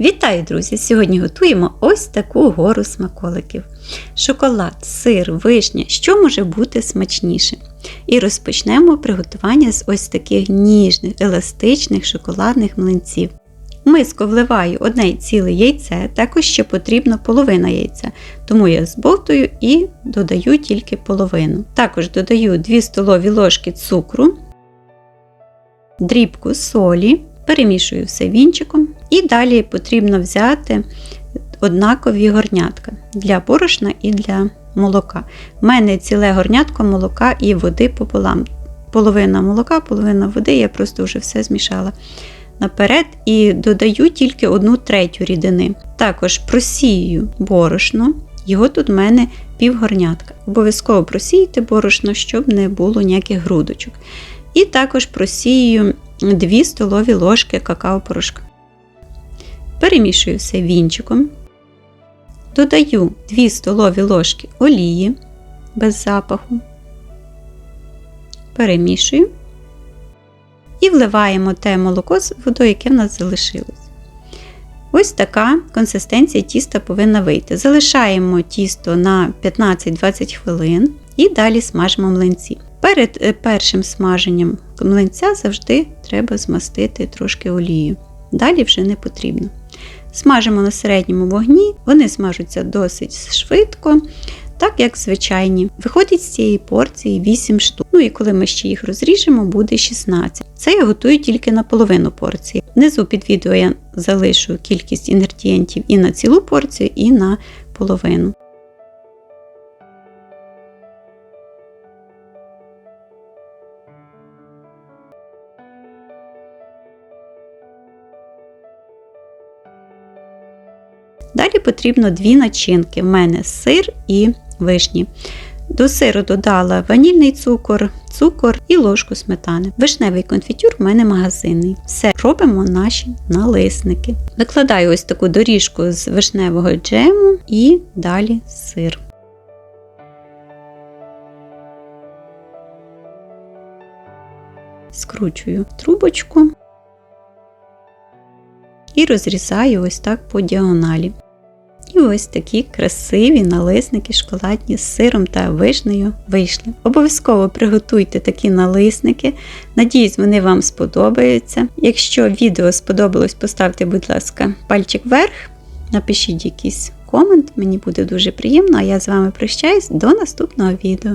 Вітаю, друзі! Сьогодні готуємо ось таку гору смаколиків. Шоколад, сир, вишня, що може бути смачніше. І розпочнемо приготування з ось таких ніжних, еластичних шоколадних млинців. В миску вливаю одне ціле яйце, також ще потрібна половина яйця, тому я збовтую і додаю тільки половину. Також додаю 2 столові ложки цукру, дрібку солі, перемішую все вінчиком. І далі потрібно взяти однакові горнятка для борошна і для молока. У мене ціле горнятко молока і води пополам. Половина молока, половина води, я просто вже все змішала наперед і додаю тільки одну третю рідини. Також просію борошно, його тут в мене півгорнятка. Обов'язково просійте борошно, щоб не було ніяких грудочок. І також просію 2 столові ложки какао-порошка. Перемішую все вінчиком. Додаю 2 столові ложки олії без запаху. Перемішую. І вливаємо те молоко з водою, яке в нас залишилось. Ось така консистенція тіста повинна вийти. Залишаємо тісто на 15-20 хвилин і далі смажимо млинці. Перед е, першим смаженням млинця завжди треба змастити трошки олією. Далі вже не потрібно. Смажимо на середньому вогні, вони смажуться досить швидко, так як звичайні. Виходить з цієї порції 8 штук. Ну і коли ми ще їх розріжемо, буде 16. Це я готую тільки на половину порції. Внизу під відео я залишу кількість інгредієнтів і на цілу порцію, і на половину. Далі потрібно дві начинки. В мене сир і вишні. До сиру додала ванільний цукор, цукор і ложку сметани. Вишневий конфітюр в мене магазинний. Все, робимо наші налисники. Викладаю ось таку доріжку з вишневого джему і далі сир. Скручую трубочку і розрізаю ось так по діагоналі. І ось такі красиві налисники шоколадні з сиром та вишнею вийшли. Обов'язково приготуйте такі налисники. Надіюсь, вони вам сподобаються. Якщо відео сподобалось, поставте, будь ласка, пальчик вверх, напишіть якийсь комент, мені буде дуже приємно, а я з вами прощаюсь до наступного відео.